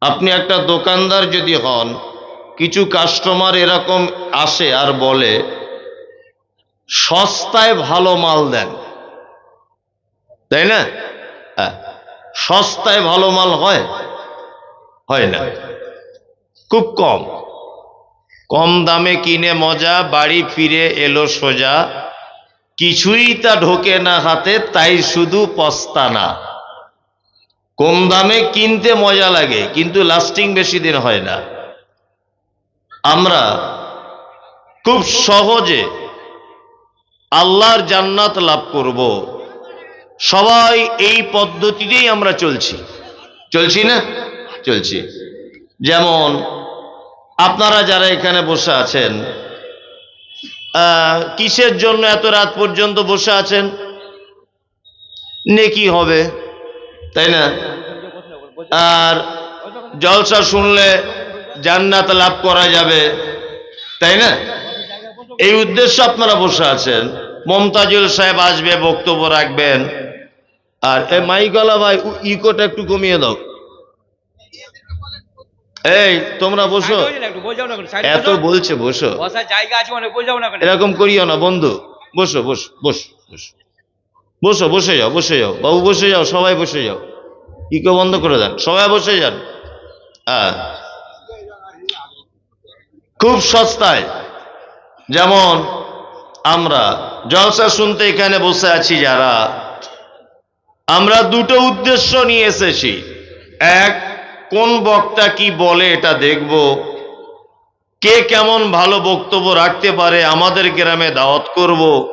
আপনি একটা দোকানদার যদি হন, কিছু কাস্টমার এরকম আসে আর বলে, সস্তায় ভালো মাল দেন। তাই না? হ্যাঁ। সস্তায় ভালো মাল হয়? হয় না। খুব কম। কম দামে কিনে মজা, বাড়ি ফিরে এলো সোজা। কিছুই তা ঢোকে না হাতে, তাই শুধু পস্তানা। কম দামে কিনতে মজা লাগে, কিন্তু লাস্টিং বেশি দিন হয় না। আমরা খুব সহজে আল্লাহর জান্নাত লাভ করব। সবাই এই পদ্ধতিতেই আমরা চলছি। চলছি না? চলছি। যেমন, আপনারা যারা এখানে বসে আছেন কিসের জন্য এত রাত পর্যন্ত বসে আছেন? নেকি হবে। তাই না? আর জলসা শুনলে জান্নাত লাভ করা যাবে তাই না? এই উদ্দেশ্য আপনারা বসে আছেন। মমতাজুল সাহেব আসবে বক্তব্য রাখবেন। আর এ মাইকলা ভাই ইকোটা একটু কমিয়ে দাও। এই তোমরা বসো। এত বলছে বসো। জায়গা আছে মানে এরকম করিও না বন্ধু। বসো বসো বসো বসো। বসো, বসে যাও বসে যাও। বাবু, বসে যাও, সবাই বসে যাও। ইকো বন্ধ করে দেন? সবাই বসে যান। হ্যাঁ। খুব সস্তায়। যেমন আমরা জলসা শুনতে এখানে বসে আছি যারা, আমরা দুটো উদ্দেশ্য নিয়ে এসেছি। এক, কোন বক্তা কি বলে এটা দেখব। কে কেমন ভালো বক্তব্য রাখতে পারে আমাদের গ্রামে দাওয়াত করব।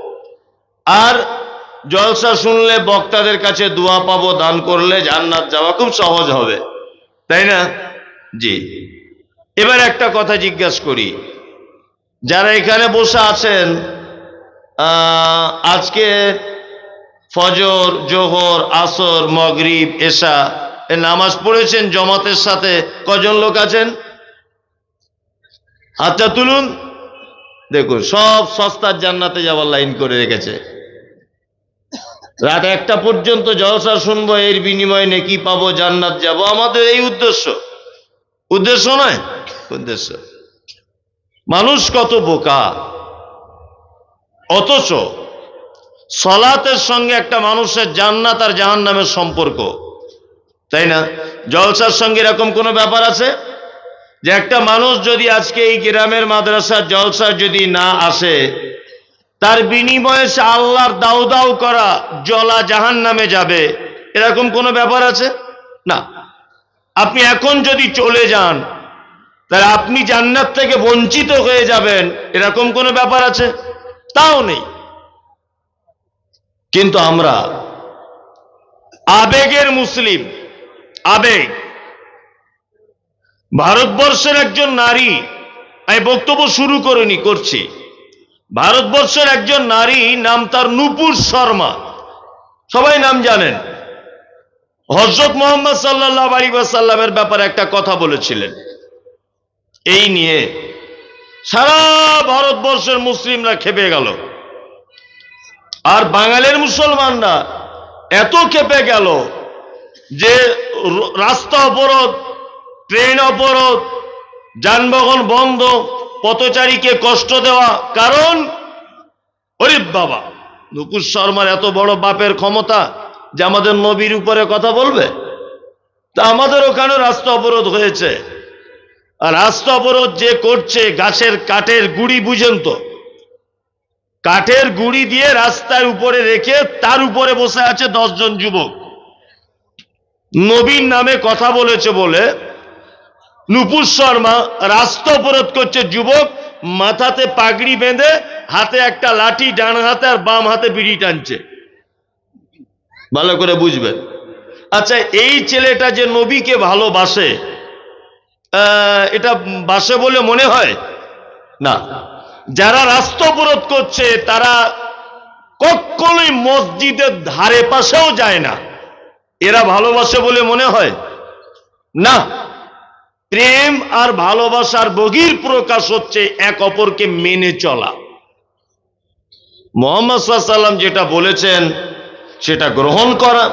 আর জলসা শুনলে বক্তাদের কাছে দোয়া পাবো, দান করলে জান্নাত যাওয়া খুব সহজ হবে। তাই না? জি। এবার একটা কথা জিজ্ঞাসা করি। যারা এখানে বসে আছেন আজকে ফজর, জোহর, আসর, মগরিব, এশা, এ নামাজ পড়েছেন, জমাতের সাথে কজন লোক আছেন? হাতটা তুলুন। দেখুন, সব সস্তার জান্নাতে যাওয়ার লাইন করে রেখেছে। রাত একটা পর্যন্ত জলসা শুনব, এর বিনিময়ে নেকি পাবো, জান্নাত যাব। আমাদের এই উদ্দেশ্য। উদ্দেশ্য নয়, উদ্দেশ্য। মানুষ কত বোকা। অথচ সলাতের সঙ্গে একটা মানুষের জান্নাত আর জাহান নামের সম্পর্ক। তাই না? জলসার সঙ্গে এরকম কোনো ব্যাপার আছে? যে একটা মানুষ যদি আজকে এই গ্রামের মাদ্রাসার জলসার যদি না আসে তার বিনিময়ে সে আল্লাহর দাউ দাউ করা জলা জাহান নামে যাবে। এরকম কোনো ব্যাপার আছে? না। আপনি এখন যদি চলে যান, তাহলে আপনি জান্নাত থেকে বঞ্চিত হয়ে যাবেন। এরকম কোনো ব্যাপার আছে? তাও নেই। কিন্তু আমরা আবেগের মুসলিম, আবেগ। ভারতবর্ষের একজন নারী, আমি বক্তব্য শুরু করিনি, করছি। ভারতবর্ষের একজন নারী, নাম তার নূপুর শর্মা। সবাই নাম জানেন। হজরত মোহাম্মদ সাল্লাহ আলী সাল্লামের ব্যাপারে একটা কথা বলেছিলেন। এই নিয়ে সারা ভারতবর্ষের মুসলিমরা খেপে গেল। আর বাঙালির মুসলমানরা এত খেপে গেল যে রাস্তা অবরোধ, ট্রেন অবরোধ, যানবাহন বন্ধ পথচারীকে কষ্ট দেওয়া। কারণ? ওরে বাবা। নুপুর শর্মার এত বড় বাপের ক্ষমতা যে আমাদের নবীর উপরে কথা বলবে? তা আমাদের ওখানে রাস্তা অবরোধ হয়েছে। আর রাস্তা অবরোধ যে করছে গাছের কাঠের গুড়ি বুঝেন তো। কাঠের গুড়ি দিয়ে রাস্তার উপরে রেখে তার উপরে বসে আছে দশজন যুবক। নবীন নামে কথা বলেছে বলে নুপুর শর্মা রাস্তা অবরোধ করছে যুবক, মাথাতে পাগড়ি বেঁধে হাতে একটা লাঠি ডান হাতে আর বাম হাতে বিড়ি টানছে। ভালো করে বুঝবেন। আচ্ছা এই ছেলেটা যে নবীকে ভালোবাসে এটা বাসে বলে মনে হয়? না। যারা রাস্তা অবরোধ করছে, তারা কখনোই মসজিদের ধারে পাশেও যায় না। এরা ভালোবাসে বলে মনে হয়? না। প্রেম আর ভালোবাসার বগির প্রকাশ হচ্ছে এক অপরকে মেনে চলা। মোহাম্মদ সাল্লাম যেটা বলেছেন, সেটা গ্রহণ করা,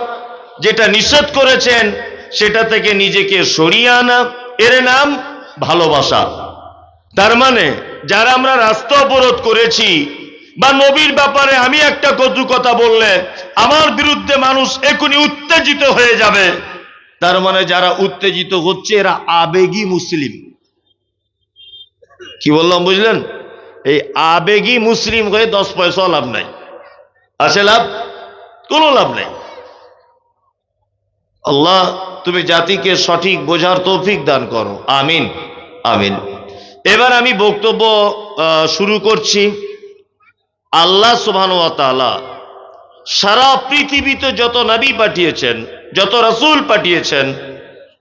যেটা নিষেধ করেছেন, সেটা থেকে নিজেকে সরিয়ে আনা, এর নাম ভালোবাসা। তার মানে যারা আমরা রাস্তা অবরোধ করেছি, বা নবীর ব্যাপারে আমি একটা কটু কথা বললে, আমার বিরুদ্ধে মানুষ এখনই উত্তেজিত হয়ে যাবে। তার মানে যারা উত্তেজিত হচ্ছে, এরা আবেগী মুসলিম। কি বললাম, বুঝলেন? এই আবেগী মুসলিম হয়ে দশ পয়সা লাভ নাই। আছে লাভ? কোনো লাভ নেই। আল্লাহ, তুমি জাতিকে সঠিক বোঝার তৌফিক দান করো। আমিন আমিন। এবার আমি বক্তব্য শুরু করছি। আল্লাহ তাআলা সারা পৃথিবীতে যত নবী পাঠিয়েছেন, যত রাসূল পাঠিয়েছেন,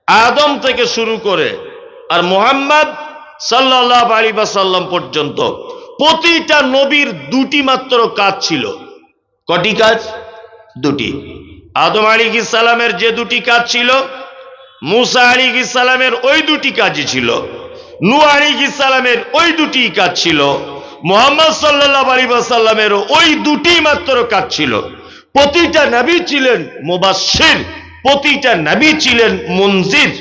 আদম থেকে শুরু করে আর মোহাম্মদ সাল্লাহ আলী সাল্লাম পর্যন্ত প্রতিটা নবীর দুটি মাত্র কাজ ছিল। কটি কাজ? দুটি। আদম আলী সালামের যে দুটি কাজ ছিল, মুসা আলী সালামের ওই দুটি কাজই ছিল নু আলী ওই দুটি কাজ ছিল। মোহাম্মদ সাল্লাহ আলী সাল্লামের ওই দুটি মাত্র কাজ ছিল। প্রতিটা নবী ছিলেন মুবাসির প্রতিটা নবী ছিলেন মঞ্জির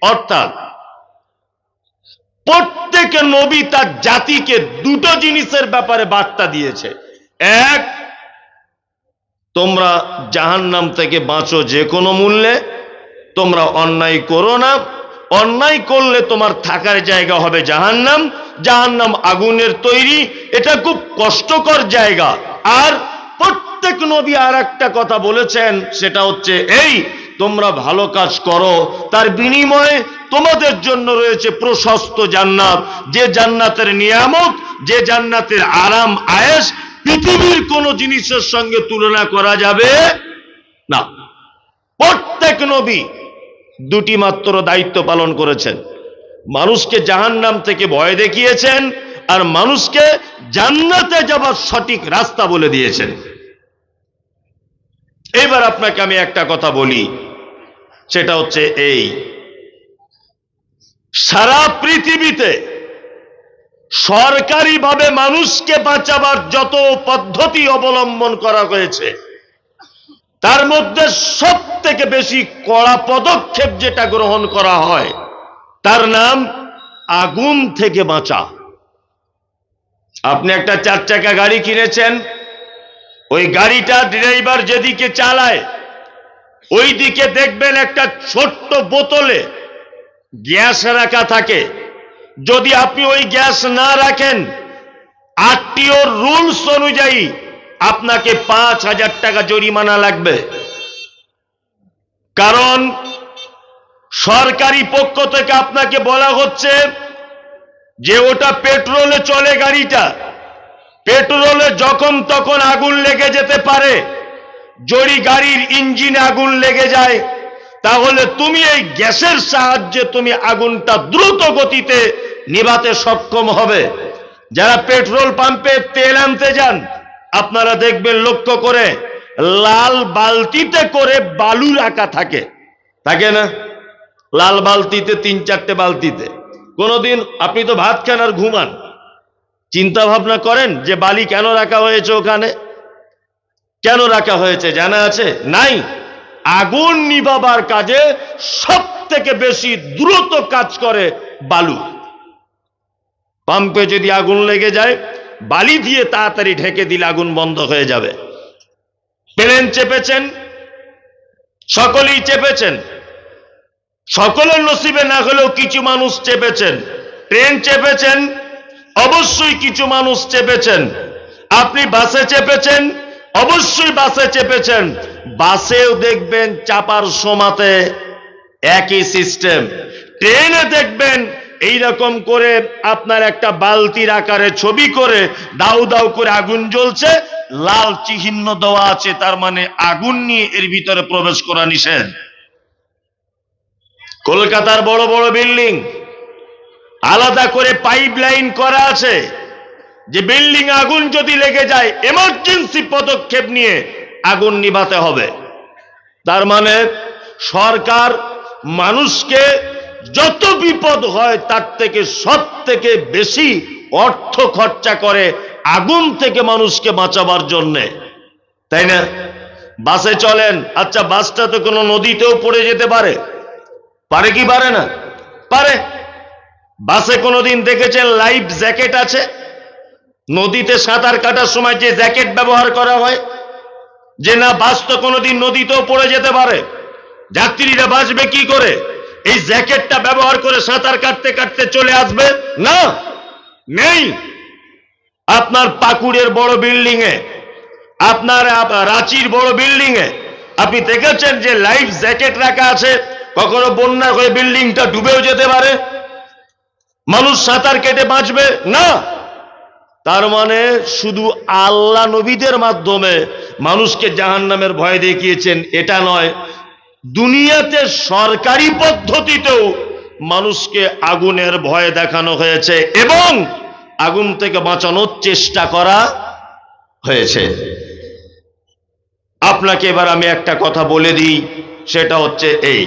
অর্থাৎ প্রত্যেক নবী তার জাতিকে দুটো জিনিসের ব্যাপারে বার্তা দিয়েছে। এক, তোমরা জাহান্নাম থেকে বাঁচো যে কোনো মূল্যে, তোমরা অন্যায় করো না। অন্যায় করলে তোমার থাকার জায়গা হবে জাহান্নাম। জাহান্নাম আগুনের তৈরি। এটা খুব কষ্টকর জায়গা। আর প্রত্যেক নবী আর একটা কথা বলেছেন, সেটা হচ্ছে, এই, তোমরা ভালো কাজ করো। তার বিনিময়ে তোমাদের জন্য রয়েছে প্রশস্ত জান্নাত। যে জান্নাতের নিয়ামত, যে জান্নাতের আরাম আয়েস পৃথিবীর কোন জিনিসের সঙ্গে তুলনা করা যাবে না। প্রত্যেক নবী দুটি মাত্র দায়িত্ব পালন করেছেন। মানুষকে জাহান্নাম থেকে ভয় দেখিয়েছেন আর মানুষকে জান্নাতে যাবার সঠিক রাস্তা বলে দিয়েছেন। এবার আপনাকে আমি একটা কথা বলি, সেটা হচ্ছে এই। সারা পৃথিবীতে সরকারিভাবে মানুষকে বাঁচাবার যত পদ্ধতি অবলম্বন করা হয়েছে তার মধ্যে সব থেকে বেশি কড়া পদক্ষেপ যেটা গ্রহণ করা হয়, তার নাম আগুন থেকে বাঁচা। আপনি একটা চার চাকা গাড়ি কিনেছেন, ওই গাড়িটা ড্রাইভার যেদিকে চালায় ওই দিকে দেখবেন একটা ছোট্ট বোতলে গ্যাস রাখা থাকে। যদি আপনি ওই গ্যাস না রাখেন, আরটিওর রুলস অনুযায়ী আপনাকে পাঁচ হাজার টাকা জরিমানা লাগবে। কারণ সরকারি পক্ষ থেকে আপনাকে বলা হচ্ছে যে ওটা পেট্রোলে চলে গাড়িটা। পেট্রোলে যখন তখন আগুন লেগে যেতে পারে। যদি গাড়ির ইঞ্জিনে আগুন লেগে যায়, তাহলে তুমি এই গ্যাসের সাহায্যে তুমি আগুনটা দ্রুত গতিতে নিভাতে সক্ষম হবে। যারা পেট্রোল পাম্পে তেল আনতে যান আপনারা দেখবেন লক্ষ্য করে লাল বালতিতে করে বালু রাখা থাকে। থাকে না? লাল বালতিতে, তিন চারটে বালতিতে। কোনোদিন আপনি তো ভাত খান আর ঘুমান। চিন্তা ভাবনা করেন যে বালি কেন রাখা হয়েছে ওখানে? কেন রাখা হয়েছে জানা আছে? নাই। আগুন নিভাবার কাজে সব থেকে বেশি দ্রুত কাজ করে বালু। পাম্পে যদি আগুন লেগে যায় বালি দিয়ে তাড়াতাড়ি ঢেকে দিলে আগুন বন্ধ হয়ে যাবে। প্লেন চেপেছেন, সকলেই চেপেছেন। সকলের নসিবে না হলেও কিছু মানুষ চেপেছেন। ট্রেন চেপেছেন, অবশ্যই কিছু মানুষ চেপেছেন। আপনি বাসে চেপেছেন, অবশ্যই বাসে চেপেছেন। বাসেও দেখবেন চাপার সমাতে একই সিস্টেম। ট্রেনে দেখবেন এই রকম করে আপনার একটা বালতির আকারে ছবি করে দাউ দাউ করে আগুন জ্বলছে, লাল চিহ্ন দেওয়া আছে, তার মানে আগুন নিয়ে এর ভিতরে প্রবেশ করা নিষেধ। কলকাতার বড় বড় বিল্ডিং, আলাদা করে পাইপ লাইন করা আছে, যে বিল্ডিং আগুন যদি লেগে যায় এমার্জেন্সি পদক্ষেপ নিয়ে আগুন নিভাতে হবে। তার মানে সরকার মানুষকে যত বিপদ হয়, তার থেকে সব থেকে বেশি অর্থ খরচা করে আগুন থেকে মানুষকে বাঁচাবার জন্যে। তাই না? বাসে চলেন। আচ্ছা বাসটা তো কোনো নদীতেও পড়ে যেতে পারে। পারে কি পারে না? পারে। বাসে কোনোদিন দেখেছেন লাইফ জ্যাকেট আছে? নদীতে সাঁতার কাটার সময় যে জ্যাকেট ব্যবহার করা হয়, যে না, বাস তো কোনোদিন নদীতেও পড়ে যেতে পারে। যাত্রীরা বাঁচবে কি করে? এই জ্যাকেটটা ব্যবহার করে সাঁতার কাটতে কাটতে চলে আসবে? না, নেই। আপনার পাকুড়ের বড় বিল্ডিং এ আপনার রাঁচির বড় বিল্ডিং এ আপনি দেখেছেন যে লাইফ জ্যাকেট রাখা আছে? কখনো বন্যা হয়ে বিল্ডিংটা ডুবেও যেতে পারে? মানুষ সাঁতার কেটে বাঁচবে? না। তার মানে শুধু আল্লাহ নবীদের মাধ্যমে মানুষকে জাহান্নামের ভয় দেখিয়েছেন, এটা নয়। দুনিয়াতে সরকারি পদ্ধতিতেও মানুষকে আগুনের ভয় দেখানো হয়েছে এবং আগুন থেকে বাঁচানোর চেষ্টা করা হয়েছে। আপনাকে এবার আমি একটা কথা বলে দিই, সেটা হচ্ছে এই।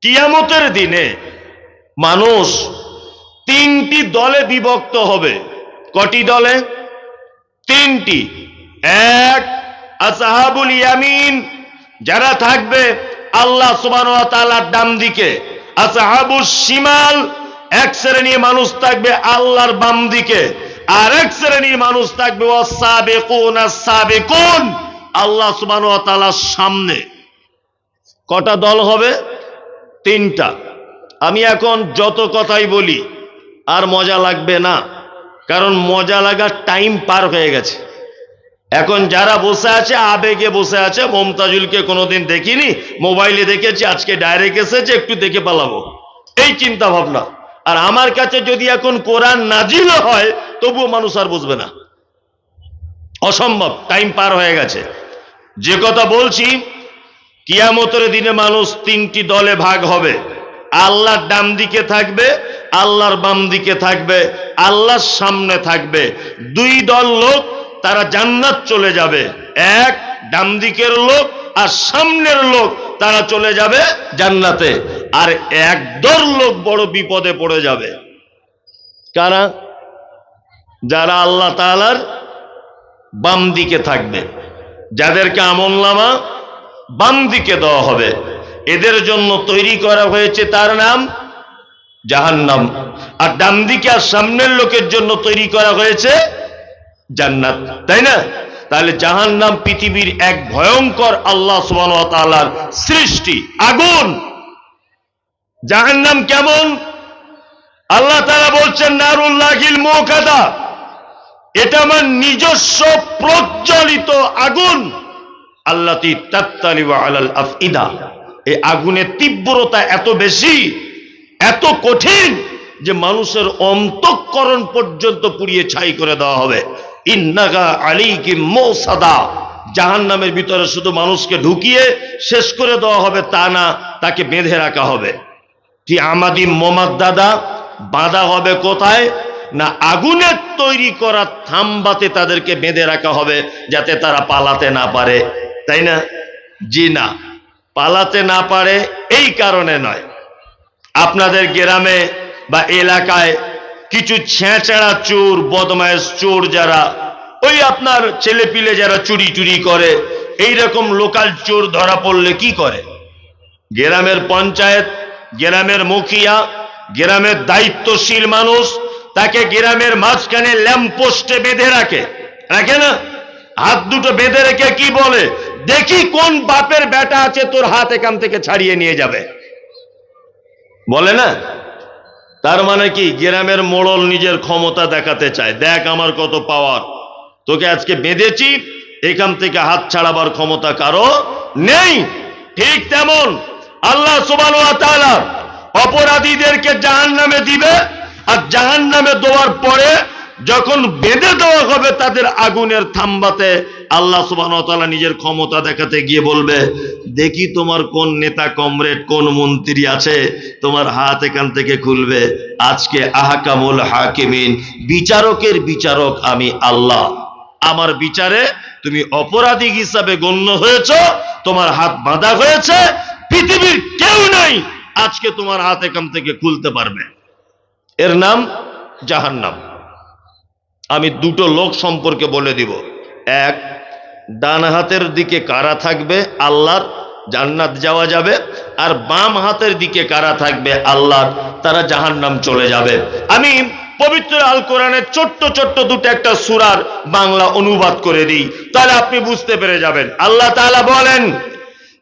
কিয়ামতের দিনে মানুষ তিনটি দলে বিভক্ত হবে। কটি দলে? তিনটি। এক, আসাহাবুল ইয়ামিন যারা থাকবে আল্লাহ সুবান ডান দিকে। আসহাবুল সিমাল এক শ্রেণির মানুষ থাকবে আল্লাহর বাম দিকে। আর এক শ্রেণির মানুষ থাকবে ওয়াসাবেকুন আসাবেকুন আল্লাহ সুবান সামনে। কটা দল হবে? তিনটা। আমি এখন যত কথাই বলি, আর মজা লাগবে না। কারণ মজা লাগার টাইম পার হয়ে গেছে। এখন যারা বসে আছে, আবেগে বসে আছে, মমতাজুলকে কোনোদিন দেখিনি, মোবাইলে দেখেছি, আজকে ডাইরেক্ট এসেছে, একটু দেখে পালাবো। এই চিন্তা ভাবনা। আর আমার কাছে যদি এখন কোরআন নাজিল হয়, তবুও মানুষ আর বুঝবে না। অসম্ভব টাইম পার হয়ে গেছে। যে কথা বলছি, কিয়ামতের দিনে মানুষ তিনটি দলে ভাগ হবে। আল্লাহর ডান দিকে থাকবে, আল্লাহর বাম দিকে থাকবে, আল্লাহর সামনে থাকবে। দুই দল লোক তারা জান্নাত চলে যাবে। এক ডান দিকের লোক আর সামনের লোক, তারা চলে যাবে জান্নাতে। আর এক দল লোক বড় বিপদে পড়ে যাবে। কারা? যারা আল্লাহ তাআলার বাম দিকে থাকবে। যাদেরকে আমলনামা বাম দিকে দেওয়া হবে। এদের জন্য তৈরি করা হয়েছে তার নাম জাহান্নাম। আর ডান দিকে আর সামনের লোকের জন্য তৈরি করা হয়েছে জান্নাত, তাই না? তাহলে জাহান্নাম পৃথিবীর এক ভয়ঙ্কর আল্লাহ তাআলার সৃষ্টি, আগুন। জাহান্নাম কেমন? আল্লাহ তাআলা বলছেন, নারুল্লাহিল মুকাদা এটা আমার নিজস্ব প্রজ্বলিত আগুন। আল্লাতি তাত্তালি আলাল আফইদা, এই আগুনের তীব্রতা এত বেশি, এত কঠিন যে মানুষের অন্তঃকরণ পর্যন্ত পুড়িয়ে ছাই করে দেওয়া হবে। ইন্নাগা আলীকি মৌসাদা। জাহান নামের ভিতরে শুধু মানুষকে ঢুকিয়ে শেষ করে দেওয়া হবে, তা না, তাকে বেঁধে রাখা হবে। কি আমাদি মোমাদ দাদা, বাঁধা হবে কোথায়? না আগুনের তৈরি করা থাম্বাতে তাদেরকে বেঁধে রাখা হবে, যাতে তারা পালাতে না পারে। তাই না? জি না, পালাতে না পারে, এই কারণে নয়। আপনাদের গ্রামে বা এলাকায় কিছু ছেঁচড়া চোর, বদমায়েশ চোর যারা, ওই আপনার ছেলে পিলে যারা চুরি চুরি করে এই রকম লোকাল চোর ধরা পড়লে কি করে? গ্রামের পঞ্চায়েত, গ্রামের মুখিয়া, গ্রামের দায়িত্বশীল মানুষ, তাকে গ্রামের মাঝখানে ল্যাম্পোস্টে বেঁধে রাখে। রাখে না? হাত দুটো বেঁধে রেখে কি বলে? দেখি কোন বাপের বেটা আছে তোর হাত এখান থেকে ছাড়িয়ে নিয়ে যাবে। বলে না? তার মানে কি? গ্রামের মোড়ল নিজের ক্ষমতা দেখাতে চায়। দেখ আমার কত পাওয়ার তোকে আজকে বেঁধেছি, এখান থেকে হাত ছাড়াবার ক্ষমতা কারও নেই। ঠিক তেমন আল্লাহ অপরাধীদেরকে জাহান নামে দিবে, আর জাহান নামে দেওয়ার পরে যখন বেঁধে দেওয়া হবে তাদের আগুনের থাম্বাতে, আল্লাহ সুবাহ নিজের ক্ষমতা দেখাতে গিয়ে বলবে, দেখি তোমার কোন নেতা কমরেড, কোন মন্ত্রী আছে, তোমার হাত এখান থেকে খুলবে। আজকে আহাকামুল হাকিমিন, বিচারকের বিচারক আমি আল্লাহ। আমার বিচারে তুমি অপরাধী হিসাবে গণ্য হয়েছ, তোমার হাত বাঁধা হয়েছে, পৃথিবীর কেউ নাই আজকে তোমার হাত এখান থেকে খুলতে পারবে। এর নাম জাহান্নাম। আমি দুটো লোক সম্পর্কে বলে দিব। এক, ডান হাতের দিকে কারা থাকবে? আল্লাহর। জান্নাত যাওয়া যাবে। আর বাম হাতের দিকে কারা থাকবে? আল্লাহর। তারা জাহান্নাম চলে যাবে। আমি পবিত্র আল কোরআনের ছোট্ট ছোট্ট দুটো একটা সুরার বাংলা অনুবাদ করে দিই। তাহলে আপনি বুঝতে পেরে যাবেন। আল্লাহ তাআলা বলেন,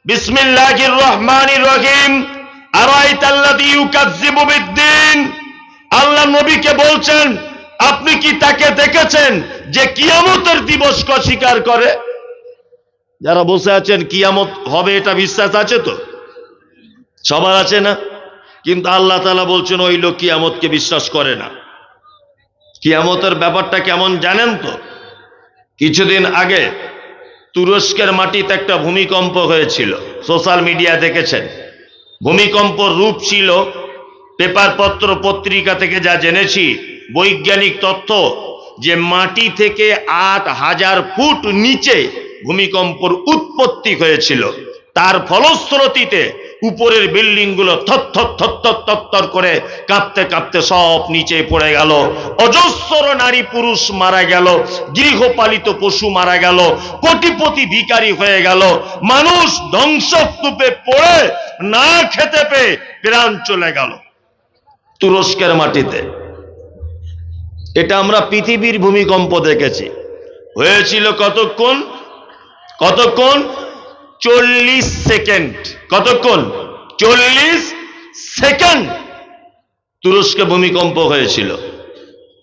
বিসমিল্লাহির রহমানির রহিম। আরাইতাল্লাযী ইউকাজ্জিবু বিদ্দিন। আল্লাহ নবীকে বলছেন আপনি কি তাকে দেখেছেন যে কিয়ামতের দিবসকে অস্বীকার করে? যারা বসে আছেন, কিয়ামত হবে এটা বিশ্বাস আছে তো? সবার আছে না? কিন্তু আল্লাহ তালা বলছেন, ওই লোক কিয়ামতকে বিশ্বাস করে না। কিয়ামতের ব্যাপারটা কেমন জানেন তো? কিছুদিন আগে তুরস্কের মাটিতে একটা ভূমিকম্প হয়েছিল। সোশ্যাল মিডিয়া দেখেছেন। ভূমিকম্প রূপ ছিল, পেপারপত্র পত্রিকা থেকে যা জেনেছি বৈজ্ঞানিক তথ্য যে মাটি থেকে আট হাজার ফুট নিচে ভূমিকম্পর উৎপত্তি হয়েছিল। তার ফলশ্রুতিতে উপরের বিল্ডিংগুলো থর থর করে কাঁপতে কাঁপতে সব নিচে পড়ে গেল। অজস্র নারী পুরুষ মারা গেল, গৃহপালিত পশু মারা গেল, কোটিপতি ভিকারি হয়ে গেল। মানুষ ধ্বংসস্তূপে পড়ে না খেতে পেয়ে প্রাণ চলে গেল। তুরস্কের মাটিতে এটা আমরা পৃথিবীর ভূমিকম্প দেখেছি। হয়েছিল কতক্ষণ? কতক্ষণ? চল্লিশ সেকেন্ড। কতক্ষণ? চল্লিশ সেকেন্ড তুরস্কে ভূমিকম্প হয়েছিল।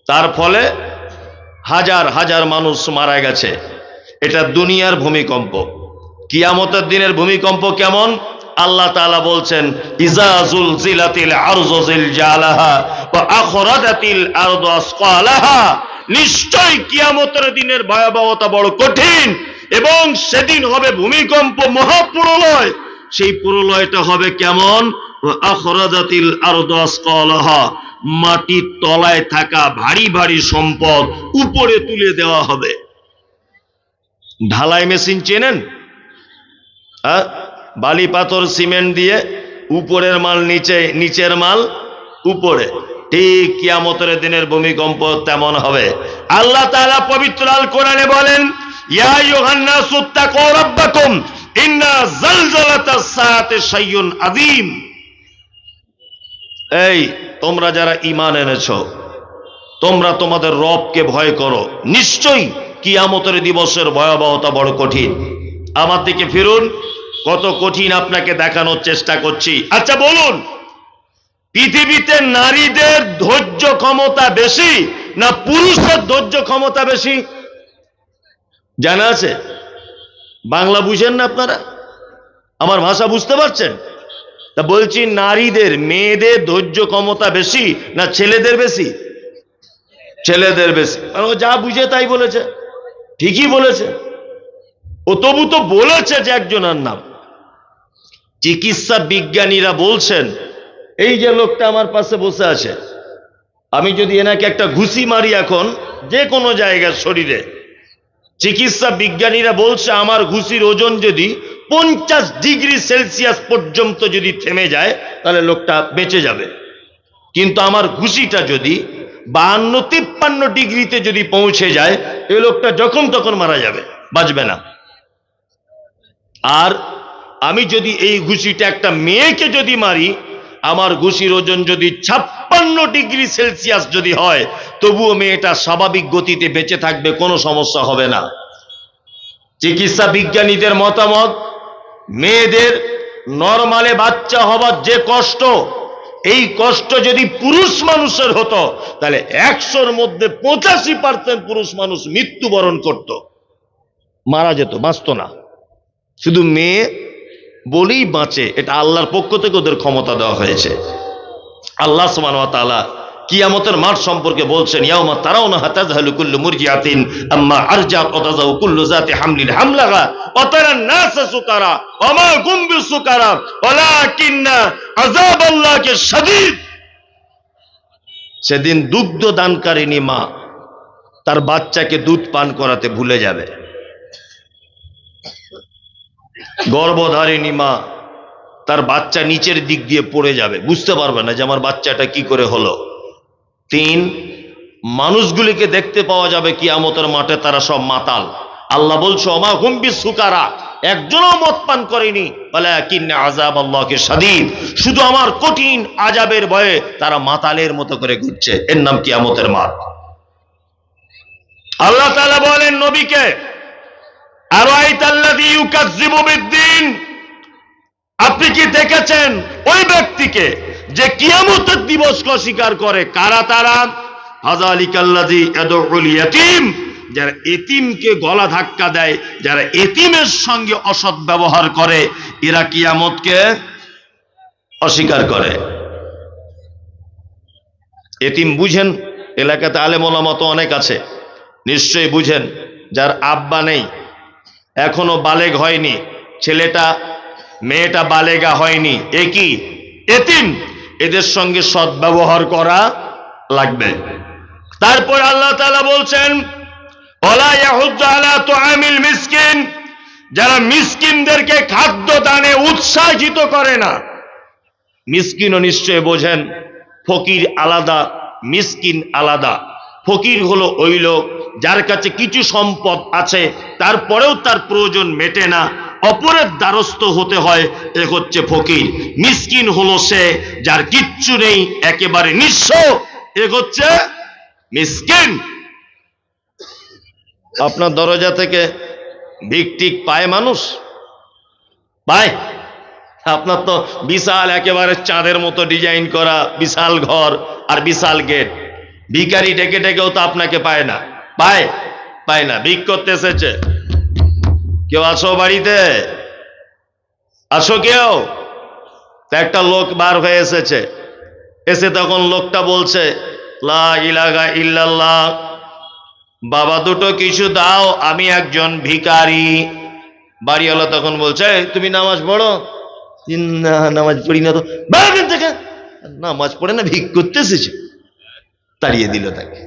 তার ফলে হাজার হাজার মানুষ মারা গেছে। এটা দুনিয়ার ভূমিকম্প। কিয়ামতের দিনের ভূমিকম্প কেমন? আল্লাহ তাআলা বলছেন ইজাজুল জিলাতিল নিশ্চয় কিয়ামতের দিনের ভয়াবহতা বড় কঠিন এবং সেদিন হবে ভূমিকম্প মহাপ্রলয়। সেই প্রলয়টা হবে কেমন? আখরাজাতিল আরদু আসকালাহা। মাটির তলায় থাকা ভারী ভারী সম্পদ উপরে তুলে দেওয়া হবে। ঢালাই মেশিন চেনেন? হ্যাঁ? বালি পাথর সিমেন্ট দিয়ে উপরের মাল নিচে, নিচের মাল উপরে। ঠিক কিয়ামতের দিনের ভূমিকম্প তেমন হবে। আল্লাহ তাআলা পবিত্র আল কোরআনে বলেন, ইয়া ইউহান্নাস ইত্তাকু রাব্বাকুম, ইন্না জালজালাতাস সাআতি শাইউন আযীম। এই, তোমরা যারা ঈমান এনেছো, তোমরা তোমাদের রবকে ভয় করো। নিশ্চয়ই কিয়ামতের দিবসের ভয়াবহতা বড় কঠিন। আমার দিকে ফিরুন কত কঠিন আপনাকে দেখানোর চেষ্টা করছি। আচ্ছা বলুন, পৃথিবীতে নারীদের ধৈর্য ক্ষমতা বেশি না পুরুষের ধৈর্য ক্ষমতা বেশি? জানা আছে? বাংলা বুঝেন না আপনারা? আমার ভাষা বুঝতে পারছেন? তা বলছি, নারীদের, মেয়েদের ধৈর্য ক্ষমতা বেশি না ছেলেদের বেশি? ছেলেদের বেশি। কারণ ও যা বুঝে তাই বলেছে। ঠিকই বলেছে। ও তবু তো বলেছে যে একজনের নাম। চিকিৎসা বিজ্ঞানীরা বলছেন, এই যে লোকটা আমার পাশে বসে আছে, আমি যদি এনাকে একটা ঘুষি মারি এখন, যে কোনো জায়গার শরীরে, চিকিৎসা বিজ্ঞানীরা বলছে আমার ঘুষির ওজন যদি পঞ্চাশ ডিগ্রি সেলসিয়াস পর্যন্ত যদি থেমে যায়, তাহলে লোকটা বেঁচে যাবে। কিন্তু আমার ঘুষিটা যদি বাহান্ন, তিপ্পান্ন ডিগ্রিতে যদি পৌঁছে যায়, এই লোকটা যখন তখন মারা যাবে, বাঁচবে না। আর আমি যদি এই ঘুষিটা একটা মেয়েকে যদি মারি, আমার ঘুষির ওজন যদি ছাপ্পান্ন ডিগ্রি সেলসিয়াস যদি হয়, তবুও মেয়েটা স্বাভাবিক গতিতে বেঁচে থাকবে, কোনো সমস্যা হবে না। চিকিৎসা বিজ্ঞানীদের মতামত, মেয়েদের নর্মালে বাচ্চা হবার যে কষ্ট, এই কষ্ট যদি পুরুষ মানুষের হতো, তাহলে একশোর মধ্যে পঁচাশি পার্সেন্ট পুরুষ মানুষ মৃত্যুবরণ করত। মারা যেত, বাঁচত না। শুধু মেয়ে বলেই বাঁচে, এটা আল্লাহর পক্ষ থেকে ওদের ক্ষমতা দেওয়া হয়েছে। আল্লাহ ওয়া তাআলা কিয়ামতের মাঠ সম্পর্কে বলছেন সেদিন দুগ্ধ দানকারিনী মা তার বাচ্চাকে দুধ পান করাতে ভুলে যাবে। গর্ভধারিণী মা, তার বাচ্চা নিচের দিক দিয়ে পড়ে যাবে। বুঝতে পারবে না যে আমার বাচ্চাটা কি করে হলো। তিন, মানুষগুলিকে দেখতে পাওয়া যাবে কি আমতের মাঠে তারা সব মাতাল। আল্লাহ বলছো অমা হুম্বি সুকারা একজনও মত পান করেনি। বলে কিন্নে আজাব আল্লাহকে স্বাধীন শুধু আমার কঠিন আজাবের ভয়ে তারা মাতালের মতো করে ঘুরছে। এর নাম কিয়ামতের মাঠ। আল্লাহ তাআলা বলেন, নবীকে আপনি কি দেখেছেন ওই ব্যক্তিকে যে কিয়ামতের দিবসকে অস্বীকার করে? কারা তারা? যারা এতিমকে গলা ধাক্কা দেয়, যারা এতিমের সঙ্গে অসৎ ব্যবহার করে, এরা কিয়ামতকে অস্বীকার করে। এতিম বুঝেন? এলাকাতে আলেমোলা মতো অনেক আছে। নিশ্চয়ই বুঝেন, যার আব্বা নেই এখনও বালেগ হয়নি। ছেলেটা, মেয়েটা বালেগা হয়নি। এ কি? এতিম। এদের সঙ্গে সদ্ব্যবহার করা লাগবে। তারপর আল্লাহ তাআলা বলছেন যারা মিসকিনদেরকে খাদ্য দানে উৎসাহিত করে না, মিসকিনও নিশ্চয় বোঝেন, ফকির আলাদা, মিসকিন আলাদা। ফকির হলো ওই লোক যার কাছে কিছু সম্পদ আছে, তারপরেও তার প্রয়োজন মেটে না। অপরের দ্বারস্থ হতে হয়, এ হচ্ছে ফকির। মিসকিন হলো সে যার কিচ্ছু নেই, একেবারে নিঃস্ব। এ হচ্ছে মিসকিন। আপনার দরজা থেকে ভিকটিক পায় মানুষ? পায়। আপনার তো বিশাল একেবারে চাঁদের মতো ডিজাইন করা বিশাল ঘর আর বিশাল গেট। ভিকারি ডেকে ডেকেও তো আপনাকে পায় না। পায় পায় না, ভিক করতে এসেছে কেউ আসো বাড়িতে? আসো কেউ? একটা লোক বার হয়ে এসেছে। এসে তখন লোকটা বলছে, লা ইলাহা ইল্লাল্লাহ, বাবা দুটো কিছু দাও, আমি একজন ভিকারি বাড়িওয়ালা তখন বলছে তুমি নামাজ পড়ো? না, নামাজ পড়ি না তো। নামাজ পড়ে না, ভিক করতে এসেছে তাড়িয়ে দিল তাকে।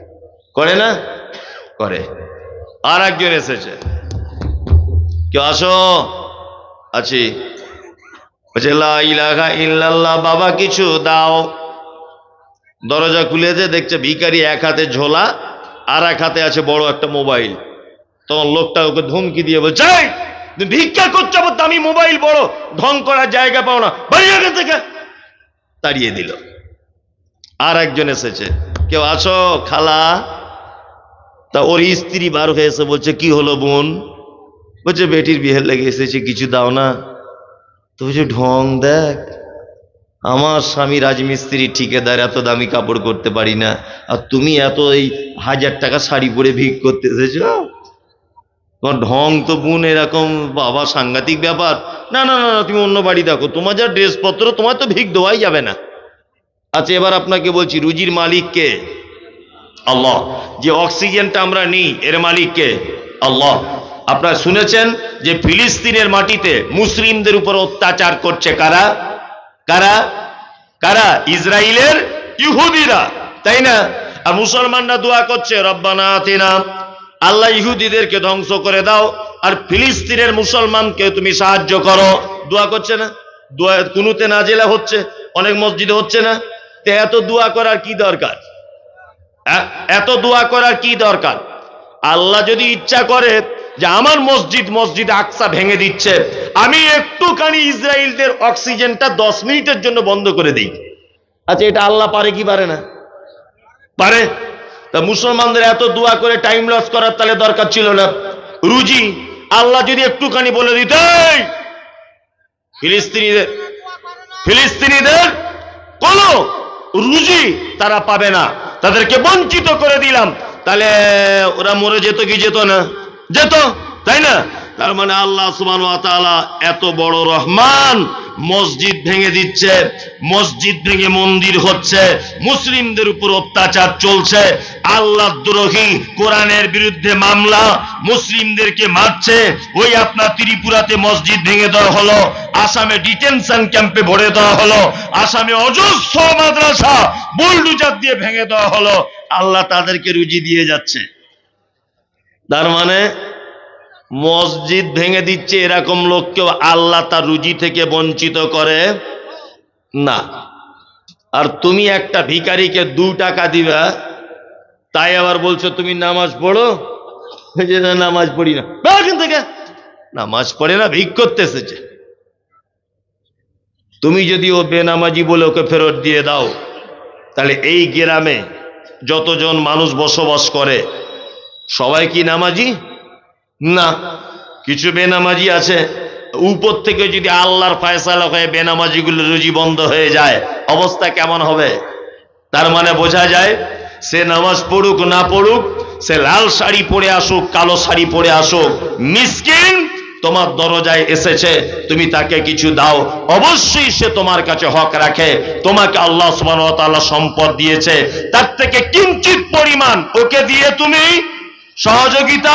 করে না? করে। আর একজন এসেছে। কেউ আসো? আছি। বাবা কিছু দাও। দরজা খুলেছে দেখছে ভিখারি এক হাতে ঝোলা আর এক হাতে আছে বড় একটা মোবাইল। তখন লোকটা ওকে ধমকি দিয়ে বলছে "এই, তুমি ভিক্ষা করছ আবার দামি মোবাইল বড় ঢং করার জায়গা পাও না এখান থেকে তাড়িয়ে দিল। আর একজন এসেছে। কেউ আছো? খালা? তা ওর স্ত্রী বার হয়ে এসে বলছে, কি হলো বোন? বলছে, বেটির বিয়ের লেগে এসেছে, কিছু দাও না। তো বলছে, ঢং দেখ, আমার স্বামী রাজমিস্ত্রি, ঠিকাদার, এত দামি কাপড় করতে পারি না। আর তুমি এত এই হাজার টাকা শাড়ি পরে ভিক করতে এসেছ? তোমার ঢং তো বোন এরকম বাবা সাংঘাতিক ব্যাপার। না না না তুমি অন্য বাড়ি দেখো, তোমার যা ড্রেসপত্র, তোমার তো ভিক দেওয়াই যাবে না। আচ্ছা এবার আপনাকে বলছি, রুজির মালিক কে? আল্লাহ। যে অক্সিজেনটা আমরা নিই, এর মালিক কে? আল্লাহ। আপনারা শুনেছেন যে ফিলিস্তিনের মাটিতে মুসলিমদের উপর অত্যাচার করছে কারা? কারা? কারা? ইসরায়েলের ইহুদিরা, তাই না? আর মুসলমানরা দোয়া করছে, রব্বানা আতিনা, আল্লাহ ইহুদিদেরকে ধ্বংস করে দাও, আর ফিলিস্তিনের মুসলমানকে তুমি সাহায্য করো। দোয়া করছে না? দোয়া কুনুতে নাজেলা হচ্ছে, অনেক মসজিদে হচ্ছে না? তে এত দোয়া করার কি দরকার? এত দোয়া করার কি দরকার? আল্লাহ যদি ইচ্ছা করে যে আমার মসজিদ মসজিদ আকসা ভেঙে দিচ্ছে আমি একটুখানি ইসরায়েলদের অক্সিজেনটা দশ মিনিটের জন্য বন্ধ করে দিই। আচ্ছা এটা আল্লাহ পারে কি পারে না? পারে। তা মুসলমানদের এত দোয়া করে টাইম লস করার তাহলে দরকার ছিল না। রুজি আল্লাহ যদি একটুখানি বলে দিত ফিলিস্তিনিদের ফিলিস্তিনিদের কোন রুজি তারা পাবে না। তাদেরকে বঞ্চিত করে দিলাম। তাহলে ওরা মরে যেত কি যেত না? যেত, তাই না? তার মানে আল্লাহ সুবান এত বড় রহমান। মসজিদ ভেঙে দিচ্ছে, মসজিদ ভেঙে মন্দির হচ্ছে, মুসলিমদের উপর অত্যাচার চলছে আল্লাহ দ্রোহী, কোরআনের বিরুদ্ধে মামলা, মুসলিমদেরকে মারছে, ওই আপনার ত্রিপুরাতে মসজিদ ভেঙে দেওয়া হলো, আসামে ডিটেনশন ক্যাম্পে ভরে দেওয়া হলো, আসামে অজস্র মাদ্রাসা বুলডুজার দিয়ে ভেঙে দেওয়া হলো, আল্লাহ তাদেরকে রুজি দিয়ে যাচ্ছে। তার মানে মসজিদ ভেঙে দিচ্ছে এরকম লোককেও আল্লাহ তার রুজি থেকে বঞ্চিত করে? না। আর তুমি একটা ভিকারিকে দু টাকা দিবা তাই আবার বলছো তুমি নামাজ পড়ো? যে না, নামাজ পড়ি না। এখান থেকে। নামাজ পড়ে না ভিক করতে এসেছে। তুমি যদি ও বেনামাজি বলে ওকে ফেরত দিয়ে দাও তাহলে এই গ্রামে যতজন মানুষ বসবাস করে সবাই কি নামাজি? না, কিছু বেনামাজি আছে। উপর থেকে যদি আল্লাহর ফয়সালা হয়ে বেনামাজিগুলো রুজি বন্ধ হয়ে যায়, অবস্থা কেমন হবে? তার মানে বোঝা যায়, সে নামাজ পড়ুক না পড়ুক, সে লাল শাড়ি পরে আসুক, কালো শাড়ি পরে আসুক, মিসকিন তোমার দরজায় এসেছে, তুমি তাকে কিছু দাও। অবশ্যই সে তোমার কাছে হক রাখে, তোমাকে আল্লাহ ওয়া সম্পদ দিয়েছে। তার থেকে কিঞ্চিত পরিমাণ ওকে দিয়ে তুমি সহযোগিতা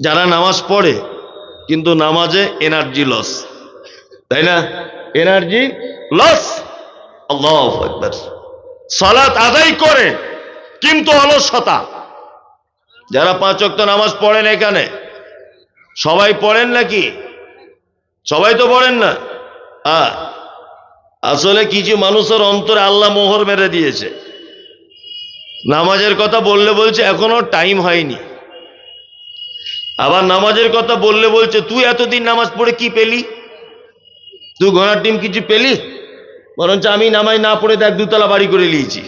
যারা নামাজ পড়ে, কিন্তু নামাজে এনার্জি লস তাই না? এনার্জি লস আল্লাহ একবার সালাত আদায় করে, কিন্তু অলসতা। যারা পাঁচ ওয়াক্ত নামাজ পড়েন এখানে, সবাই পড়েন নাকি? সবাই তো পড়েন না। হ্যাঁ আসলে কিছু মানুষের অন্তরে আল্লাহ মোহর মেরে দিয়েছে। নামাজের কথা বললে বলছে, এখনও টাইম হয়নি। আবার নামাজের কথা বললে বলছে, তুই এতদিন নামাজ পড়ে কি পেলি? তুই ঘোড়ার টিম কিছু পেলি? বরঞ্চ আমি নামাজ না পড়ে দেখ দুতলা বাড়ি করে নিয়েছি।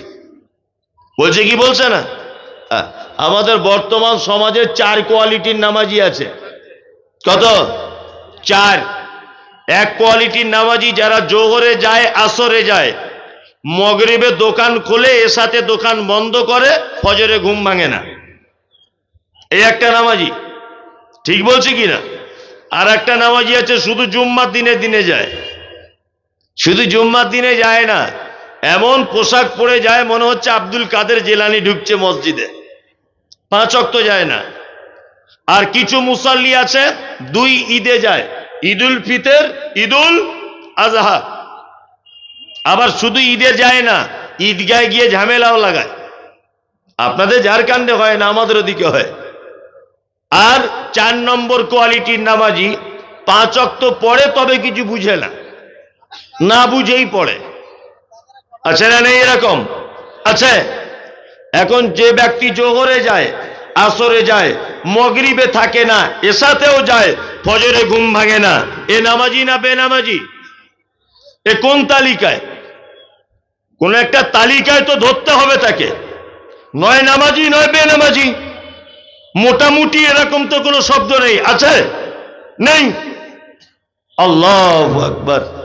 বলছে, কি বলছে না? আমাদের বর্তমান সমাজে চার কোয়ালিটির নামাজি আছে। কত? চার। এক কোয়ালিটির নামাজি যারা জোহরে যায়, আসরে যায়, মগরিবে দোকান খোলে, এর সাথে দোকান বন্ধ করে, ফজরে ঘুম ভাঙে না। এই একটা নামাজি। ঠিক বলছি কি না আর একটা নামাজি আছে, শুধু জুম্মার দিনে দিনে যায়। শুধু জুম্মার দিনে যায় না, এমন পোশাক পরে যায়, মনে হচ্ছে আব্দুল কাদের জেলানি ঢুকছে মসজিদে। পাঁচ অক্ত যায় না। আর কিছু মুসাল্লি আছে, দুই ঈদে যায়। ঈদুল ফিতর, ঈদুল আজহা। আবার শুধু ঈদে যায় না ঈদগায় গিয়ে ঝামেলাও লাগায়। আপনাদের ঝাড়খণ্ডে হয় না আমাদের ওদিকে হয়। আর চার নম্বর কোয়ালিটির নামাজি পাঁচ অক্ত পড়ে তবে কিছু বুঝে না। না বুঝেই পড়ে। আছে না নেই এরকম? আছে। এখন যে ব্যক্তি জোহরে যায়, আসরে যায়, মগরিবে থাকে না, এসাতেও যায়, ফজরে ঘুম ভাঙে না। এ নামাজি না বেনামাজি? এ কোন তালিকায়? কোন একটা তালিকায় তো ধরতে হবে তাকে। নয় নামাজি, নয় বেনামাজি। মোটামুটি এরকম তো কোনো শব্দ নেই। আছে? নেই? আল্লাহ আকবার।